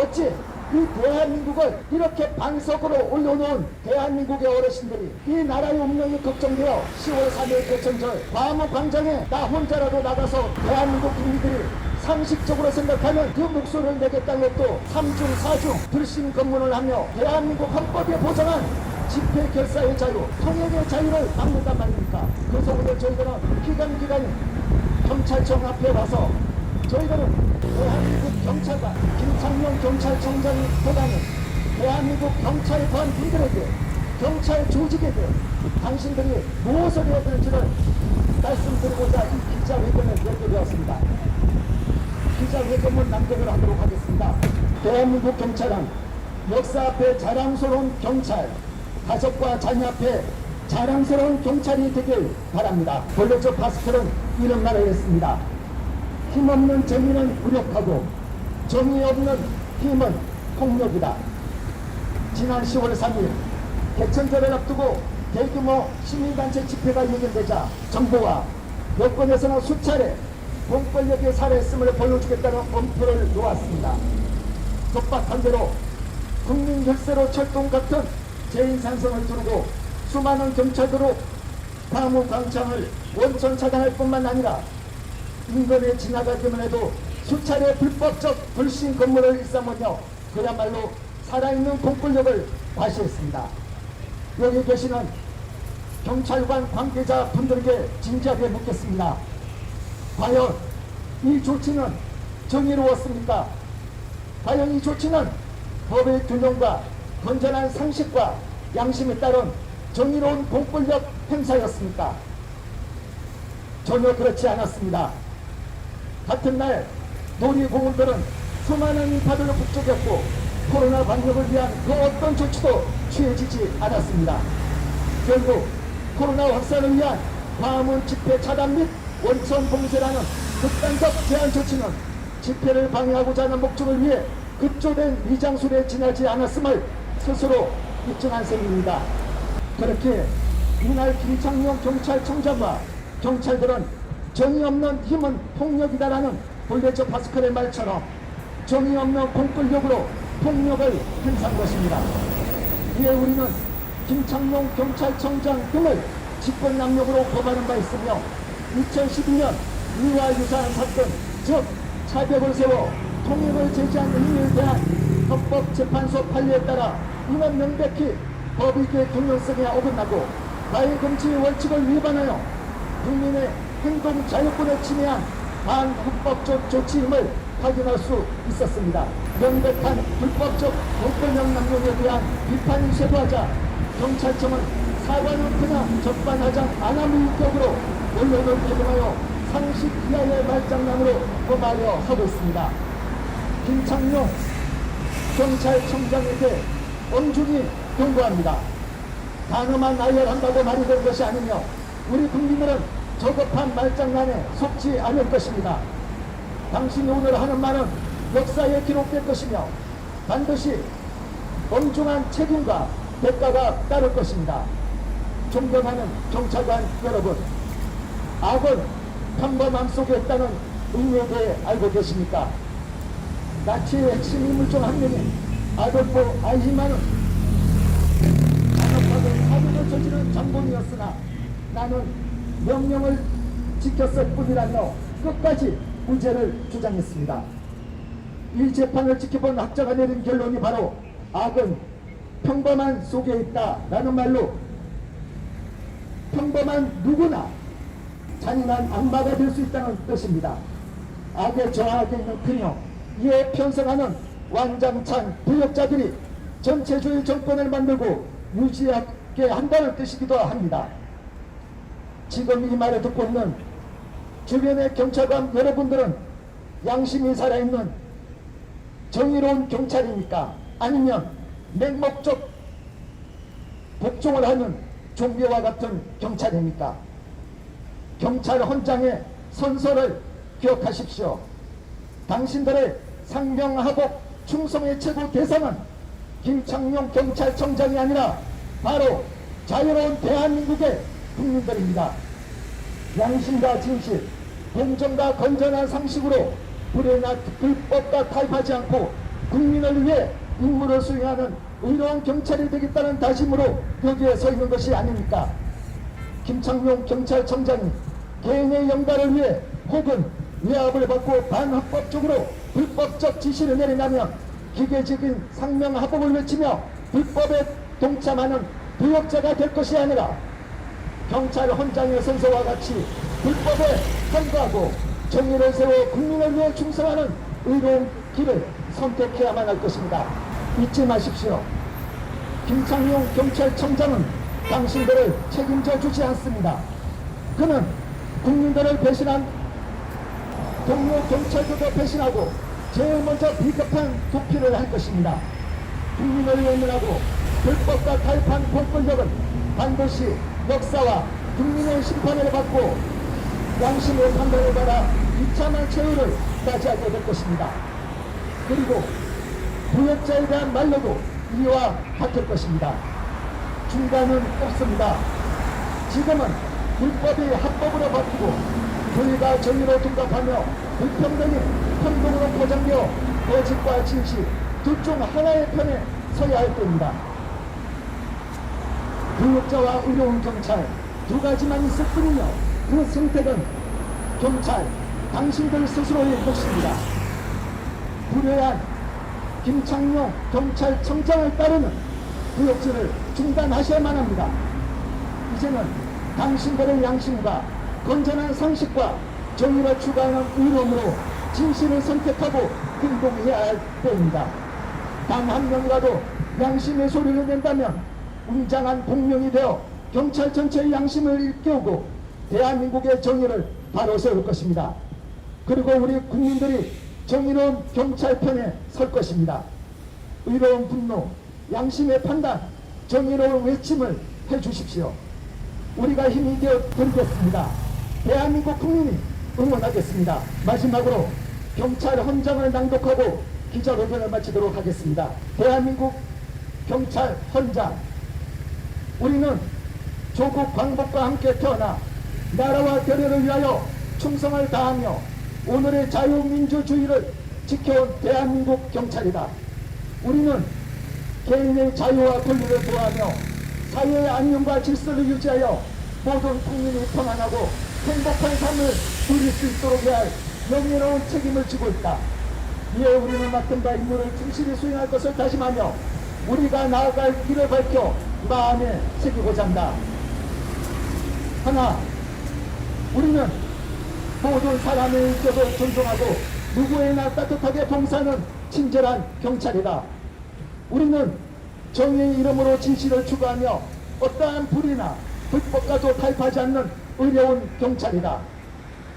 어찌 이 대한민국을 이렇게 반석으로 올려놓은 대한민국의 어르신들이 이 나라의 운명이 걱정되어 10월 3일 개천절 과무광장에 나 혼자라도 나가서 대한민국 국민들이 상식적으로 생각하면 그 목소리를 내겠다는 것도 3중 4중 불신 검문을 하며 대한민국 헌법에 보장한 집회 결사의 자유, 통역의 자유를 막는단 말입니까? 그래서 오늘 저희들은 기간기간 경찰청 앞에 와서 저희들은 대한민국 경찰관 김창룡 경찰청장이 보다는 대한민국 경찰 관 분들에게 경찰 조직에게 당신들이 무엇을 해야 될지를 말씀드리고자 이 기자회견을 열게 되었습니다. 기자회견문 낭독을 하도록 하겠습니다. 대한민국 경찰은 역사 앞에 자랑스러운 경찰, 가족과 자녀 앞에 자랑스러운 경찰이 되길 바랍니다. 본래적 파스텔은 이런 말을 했습니다. 힘없는 정의는 무력하고 정의 없는 힘은 폭력이다. 지난 10월 3일 개천절을 앞두고 대규모 시민단체 집회가 예견되자 정부와 여권에서는 수차례 공권력의 살해했음을 보여주겠다는 엄포를 놓았습니다. 급박한 대로 국민 결세로 철동 같은 재인산성을 두르고 수많은 경찰들로 과무광장을 원천 차단할 뿐만 아니라 인근에 지나가기만 해도 수차례 불법적 불신 건물을 일삼으며 그야말로 살아있는 공권력을 과시했습니다. 여기 계시는 경찰관 관계자 분들에게 진지하게 묻겠습니다. 과연 이 조치는 정의로웠습니까? 과연 이 조치는 법의 균형과 건전한 상식과 양심에 따른 정의로운 공권력 행사였습니까? 전혀 그렇지 않았습니다. 같은 날 놀이공원들은 수많은 인파들로 북적였고 코로나 방역을 위한 그 어떤 조치도 취해지지 않았습니다. 결국 코로나 확산을 위한 광화문 집회 차단 및 원천 봉쇄라는 극단적 제한 조치는 집회를 방해하고자 하는 목적을 위해 급조된 위장술에 지나지 않았음을 스스로 입증한 셈입니다. 그렇게 이날 김창룡 경찰청장과 경찰들은 정의 없는 힘은 폭력이다라는 본래적 파스칼의 말처럼 정의 없는 공권력으로 폭력을 행사한 것입니다. 이에 우리는 김창룡 경찰청장 등을 직권남용으로 고발한 바 있으며 2012년 이와 유사한 사건 즉 차벽을 세워 통일을 제지한 의미에 대한 헌법재판소 판례에 따라 이는 명백히 법익의 균형성에 어긋나고 가해금지 원칙을 위반하여 국민의 행동 자유권을 침해한 반헌법적 조치임을 확인할 수 있었습니다. 명백한 불법적 공권력 남용에 대한 비판이 쇄도하자 경찰청은 사과는 그냥 적반하장 안하무인격으로 언론을 개동하여 상식 이하의 말장난으로 범하려 하고 있습니다. 김창룡 경찰청장에게 엄중히 경고합니다. 단어만 나열한다고 말이 된 것이 아니며 우리 국민들은 저급한 말장난에 속지 않을 것입니다. 당신이 오늘 하는 말은 역사에 기록될 것이며 반드시 엄중한 책임과 대가가 따를 것입니다. 존경하는 경찰관 여러분, 악은 평범함 속에 있다는 의미에 대해 알고 계십니까? 나치의 핵심 인물 중 한 명인 아돌포 아이히만은 잔혹하게 사고를 저지른 장본이었으나 나는 명령을 지켰을 뿐이라며 끝까지 무죄를 주장했습니다. 이 재판을 지켜본 학자가 내린 결론이 바로 악은 평범한 속에 있다라는 말로 평범한 누구나 잔인한 악마가 될 수 있다는 뜻입니다. 악에 저하게 있는 그녀, 이에 편성하는 완장찬 부역자들이 전체주의 정권을 만들고 유지하게 한다는 뜻이기도 합니다. 지금 이 말을 듣고 있는 주변의 경찰관 여러분들은 양심이 살아있는 정의로운 경찰입니까? 아니면 맹목적 복종을 하는 종교와 같은 경찰입니까? 경찰 헌장의 선서를 기억하십시오. 당신들의 상명하복 충성의 최고 대상은 김창룡 경찰청장이 아니라 바로 자유로운 대한민국의 국민들입니다. 양심과 진실, 공정과 건전한 상식으로 불의나 불법과 타협하지 않고 국민을 위해 임무를 수행하는 의로운 경찰이 되겠다는 다짐으로 여기에 서 있는 것이 아닙니까? 김창룡 경찰청장이 개인의 영달을 위해 혹은 위압을 받고 반합법적으로 불법적 지시를 내린다면 기계적인 상명하복을 외치며 불법에 동참하는 부역자가 될 것이 아니라 경찰 헌장의 선서와 같이 불법에 선거하고 정의를 세워 국민을 위해 충성하는 의로운 길을 선택해야만 할 것입니다. 잊지 마십시오. 김창룡 경찰청장은 당신들을 책임져 주지 않습니다. 그는 국민들을 배신한 동료 경찰들도 배신하고 제일 먼저 비겁한 도피를 할 것입니다. 국민을 외면하고 불법과 타협한 공권력은 반드시 역사와 국민의 심판을 받고 양심의 판단을 받아 비참한 최후를 맞이하게 될 것입니다. 그리고 부역자에 대한 말로도 이와 같을 것입니다. 중단은 없습니다. 지금은 불법이 합법으로 바뀌고 불의가 정의로 둔갑하며 불평등이 평등으로 포장되어 거짓과 진실 둘 중 하나의 편에 서야 할 때입니다. 부역자와 의로운 경찰 두 가지만 있을 뿐이며 그 선택은 경찰 당신들 스스로의 몫입니다. 불효한 김창룡 경찰청장을 따르는 구역질을 중단하셔야만 합니다. 이제는 당신들의 양심과 건전한 상식과 정의를 추구하는 의로움으로 진실을 선택하고 행동해야 할 때입니다. 단 한 명이라도 양심의 소리를 낸다면 웅장한 공명이 되어 경찰 전체의 양심을 일깨우고 대한민국의 정의를 바로 세울 것입니다. 그리고 우리 국민들이 정의로운 경찰 편에 설 것입니다. 의로운 분노, 양심의 판단, 정의로운 외침을 해 주십시오. 우리가 힘이 되어 드리겠습니다. 대한민국 국민이 응원하겠습니다. 마지막으로 경찰 헌장을 낭독하고 기자 회견을 마치도록 하겠습니다. 대한민국 경찰 헌장. 우리는 조국 광복과 함께 태어나 나라와 결의를 위하여 충성을 다하며 오늘의 자유민주주의를 지켜온 대한민국 경찰이다. 우리는 개인의 자유와 권리를 보호하며 사회의 안녕과 질서를 유지하여 모든 국민이 평안하고 행복한 삶을 누릴 수 있도록 해야 할 명예로운 책임을 지고 있다. 이에 우리는 맡은 바 임무를 충실히 수행할 것을 다짐하며 우리가 나아갈 길을 밝혀 마음에 새기고자 한다. 하나, 우리는 모든 사람의 인격을 존중하고 누구에나 따뜻하게 봉사하는 친절한 경찰이다. 우리는 정의의 이름으로 진실을 추구하며 어떠한 불이나 불법과도 타협하지 않는 의로운 경찰이다.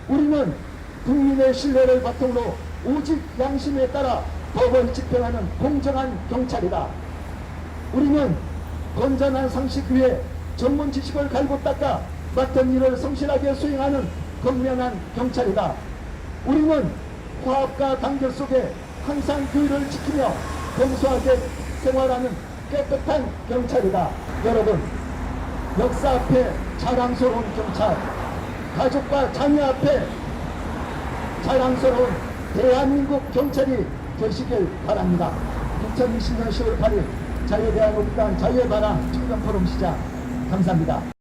우리는 국민의 신뢰를 바탕으로 오직 양심에 따라 법을 집행하는 공정한 경찰이다. 우리는 건전한 상식 위에 전문 지식을 갈고 닦아 맡은 일을 성실하게 수행하는 건면한 경찰이다. 우리는 화합과 단결 속에 항상 규율을 지키며 검소하게 생활하는 깨끗한 경찰이다. 여러분, 역사 앞에 자랑스러운 경찰, 가족과 자녀 앞에 자랑스러운 대한민국 경찰이 되시길 바랍니다. 2020년 10월 8일 자유대한민국당 자유의 바람 청년 포럼 시작 감사합니다.